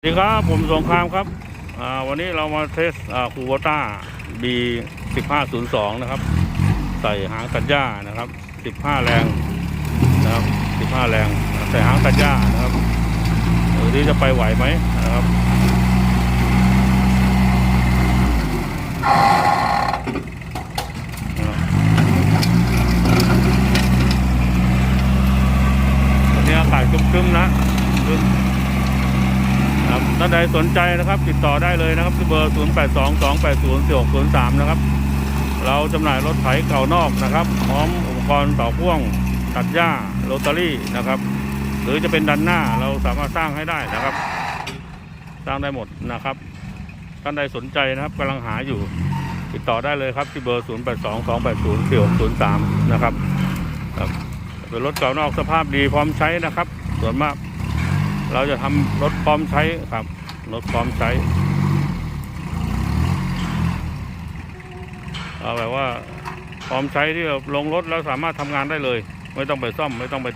สวัสดีครับ ผมสงครามครับ วันนี้เรามาเทสคูโบต้า B 1502 นะครับ ใส่หางตัดหญ้านะครับ 15 แรงนะครับ 15 แรง ใส่หางตัดหญ้านะครับดูที่จะไปไหวไหมนะครับวันนี้อากาศครึ้มๆนะ ครับท่านใดสนใจนะครับ ติดต่อได้เลยนะครับที่เบอร์ 0 8 2 2 8 0 4 6 0 3 นะครับ เราจำหน่ายรถไถเก่านอกนะครับ พร้อมอุปกรณ์ต่อพ่วง ตัดหญ้าโรตารี่นะครับ หรือจะเป็นดันหน้าเราสามารถสร้างให้ได้นะครับ สร้างได้หมดนะครับ ท่านใดสนใจนะครับกำลังหาอยู่ติดต่อได้เลยครับที่เบอร์ 0 8 2 2 8 0 4 6 0 3 นะครับครับเป็นรถเก่านอกสภาพดีพร้อมใช้นะครับ ส่วนมาก เราจะทำรถพร้อมใช้ครับ รถพร้อมใช้เอาแบบว่าพร้อมใช้ที่แบบลงรถแล้วสามารถทำงานได้เลย ไม่ต้องไปซ่อมไม่ต้องไป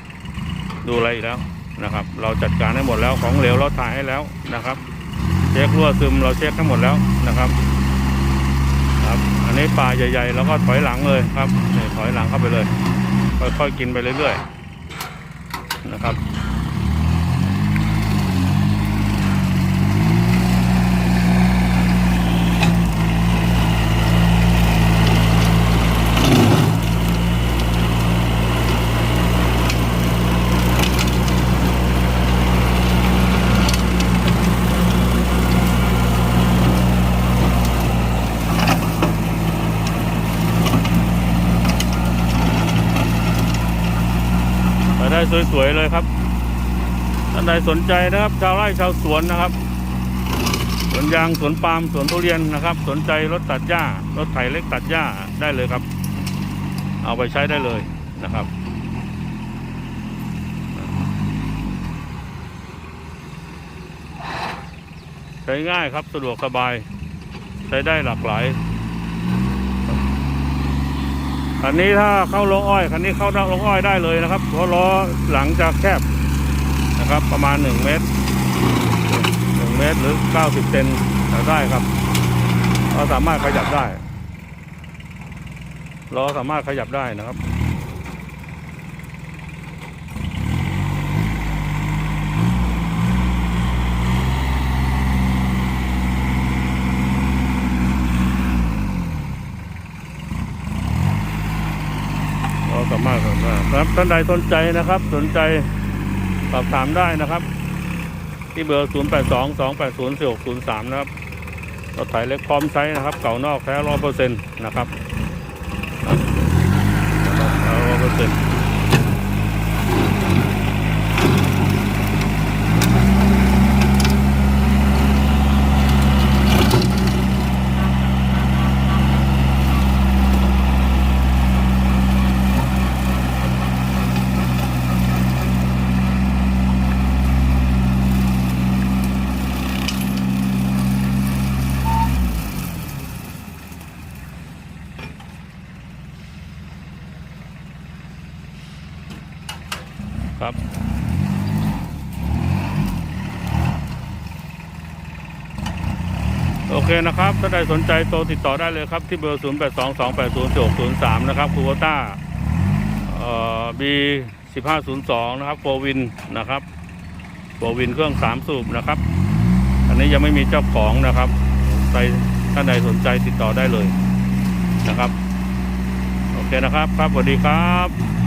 ดูอะไรอีกแล้วนะครับ เราจัดการให้หมดแล้วของเหลวเราถ่ายให้แล้วนะครับ เช็ครั่วซึมเราเช็คให้งหมดแล้วนะครับครับ อันนี้ป่าใหญ่ๆ แล้วก็ถอยหลังเลยครับนี่ถอยหลังเข้าไปเลยค่อยๆกินไปเรื่อยๆนะครับ สวยๆเลยครับท่านใดสนใจนะครับชาวไร่ชาวสวนนะครับสวนยางสวนปาล์มสวนทุเรียนนะครับ สนใจรถตัดหญ้ารถไถเล็กตัดหญ้าได้เลยครับ เอาไปใช้ได้เลยนะครับใช้ง่ายครับสะดวกสบาย ใช้ได้หลากหลาย คันนี้ถ้าเข้าลงอ้อยคันนี้เข้าลงอ้อยได้เลยนะครับเพราะล้อหลังจะแคบนะครับ ประมาณหนึ่งเมตรหนึ่งเมตรหรือเก้าสิบเซนได้ครับเราสามารถขยับได้ล้อสามารถขยับได้นะครับ เรากครับครับท่านใดสนใจนะครับ สนใจสอบถามได้นะครับ ที่เบอร์ 0 8 2 2 8 0 4 6 0 3 นะครับเราถ่ายเล็กพร้อมใช้นะครับ เก่านอกแท้ร้อยเปอร์เซ็นต์นะครับร้อยเปอร์เซ็นต์ ครับ โอเคนะครับถ้าใดสนใจโทรติดต่อได้เลยครับที่เบอร์ 0 8 2 2 8 0 6 0 3 นะครับคูโบต้าเอ่อ B 1502 นะครับโฟวินนะครับโฟวินเครื่อง 3 สูบนะครับ อันนี้ยังไม่มีเจ้าของนะครับใครท่านใดสนใจติดต่อได้เลยนะครับ โอเคนะครับ ครับสวัสดีครับ